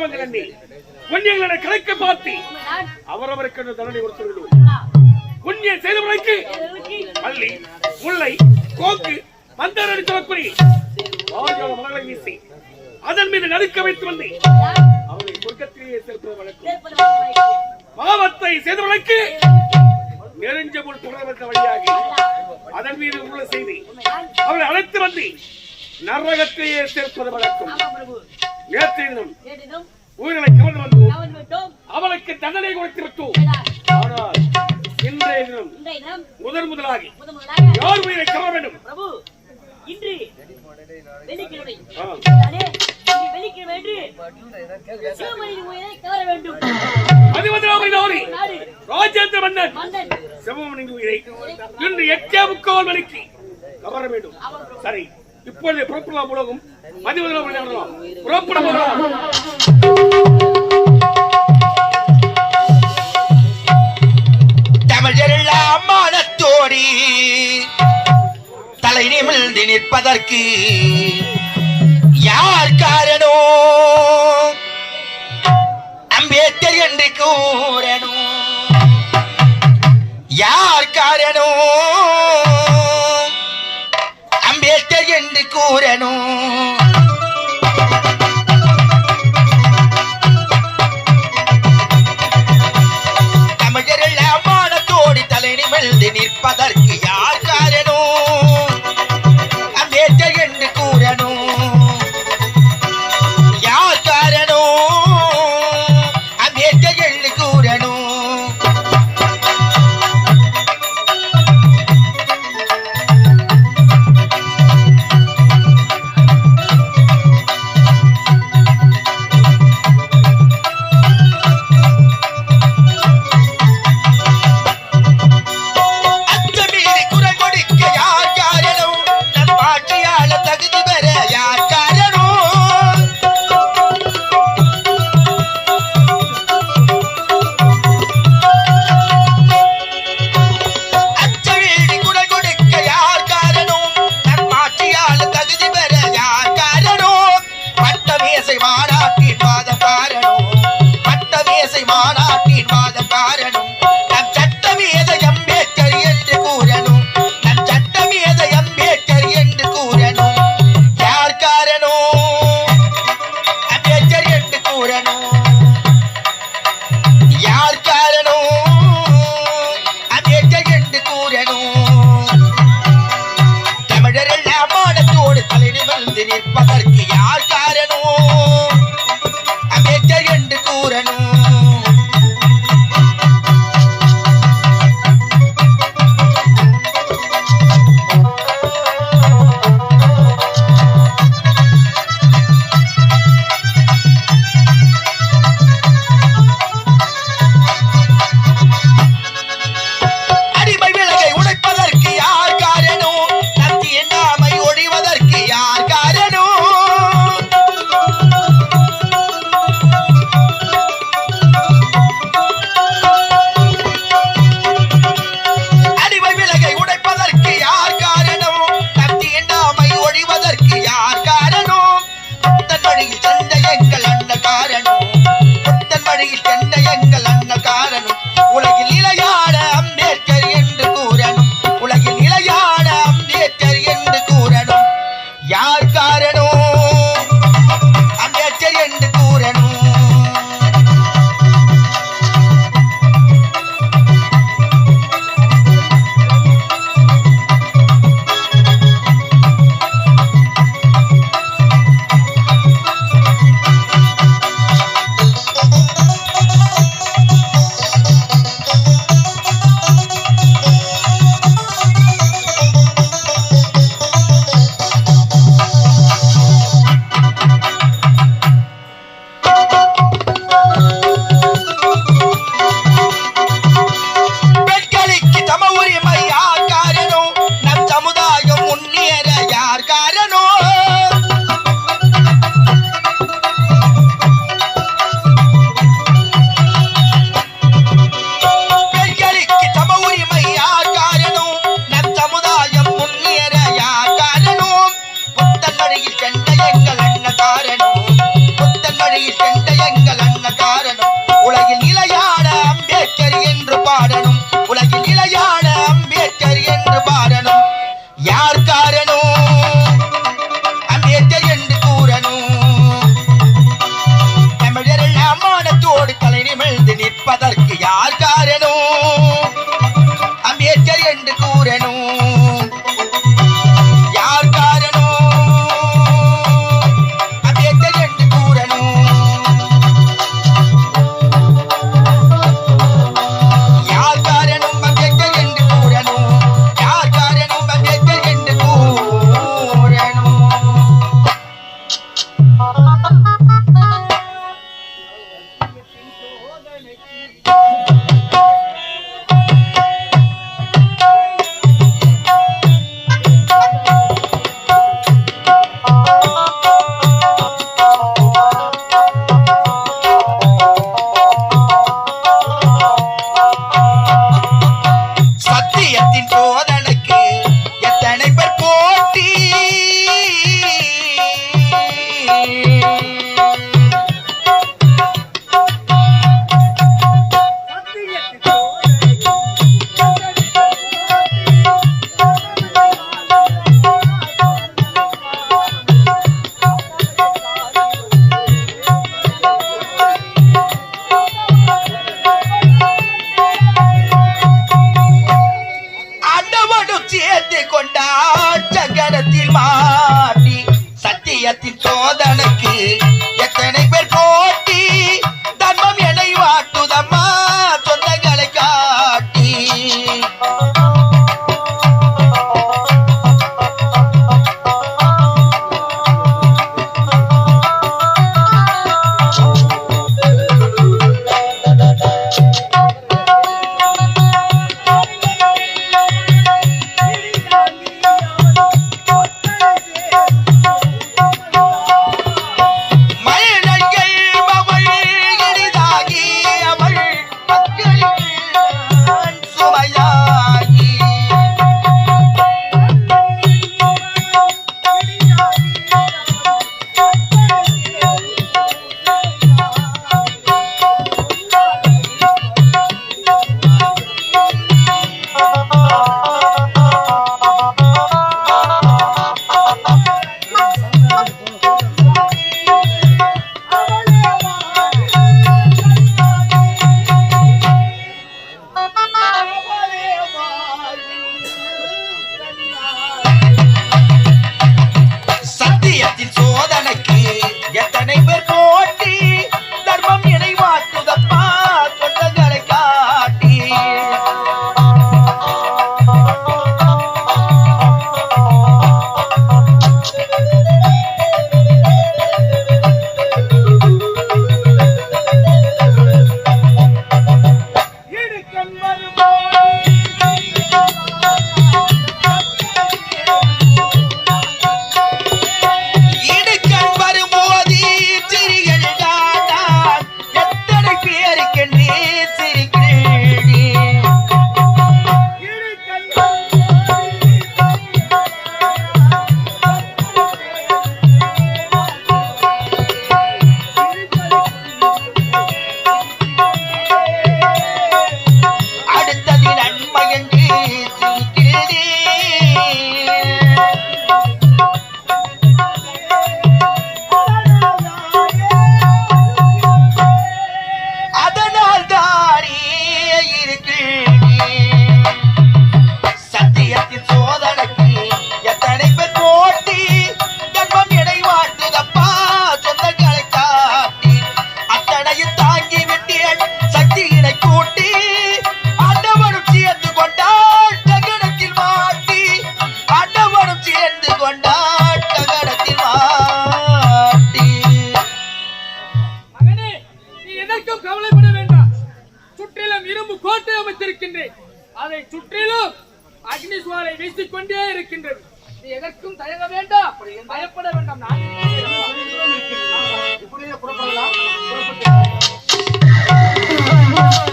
பாவங்கள் எண்ணி புண்ணியங்களை கலைக்க பார்த்து அவரவருக்கு தண்டனை கொடுத்து புண்ணிய அண்ணா, செய்தவர்களுக்கு பள்ளி முல்லை கோக்கு மந்தர் அடி சொல்லக்கூடிய மலர்களை வீசி அதன் மீது நடுக்க வைத்து வந்து அவரை சொர்க்கத்திலேயே சேர்ப்பது வழக்கம். பாவத்தை செய்தவர்களுக்கு நெருஞ்ச முள் தொடர்ந்த வழியாகி அதன் மீது உள்ள செய்தி உண்மைதான். அவளை அழைத்து வந்து நரகத்திலேயே சேர்ப்பது வழக்கம். நேற்று உயிரினை கவர்ந்து வந்து கவனம் விட்டோம். அவளுக்கு தண்டனை கொடுத்து விட்டோம். ஆனால் இன்றைய தினம் முதன் முதலாகி யார் உயிரை கவர வேண்டும்? பிரபு இன்று வெள்ளிக்கிழமை. ஆ. தானே? இன்று வெள்ளிக்கிழமை என்று சிவமணியின் உயிரை கவர வேண்டும். பதிமூன்றாம் நாளி நாடு. ராஜேந்திர மன்னன் சிவமணின் உயிரை இன்று எட்டே முக்கால் மணிக்கு கவர வேண்டும். சரி இப்பொழுது புறப்படலாம் உலகம். பதிமூன்றாம் புறப்பட போகலாம் தமிழெல்லாம் மானத்தோடி தலை நிமிழ்ந்து நிற்பதற்கு யார் காரணோ? அம்பேத்கர் என்று கூறணும். யார் காரணோ? யாழ்க்காரனும் அமைச்சர் என்று கூறணும். யார் காரணம் வரைக்கும் கவலைப்பட வேண்டாம். சுற்றிலும் இரும்பு கோட்டை அமைத்திருக்கின்றேன். அதை சுற்றிலும் அக்னி சுவாலை வீசிக் கொண்டே இருக்கின்றது. நீ எதற்கும் தயங்க வேண்டாம். பயப்பட வேண்டாம். நான் புறப்படலாம். புறப்பட்டு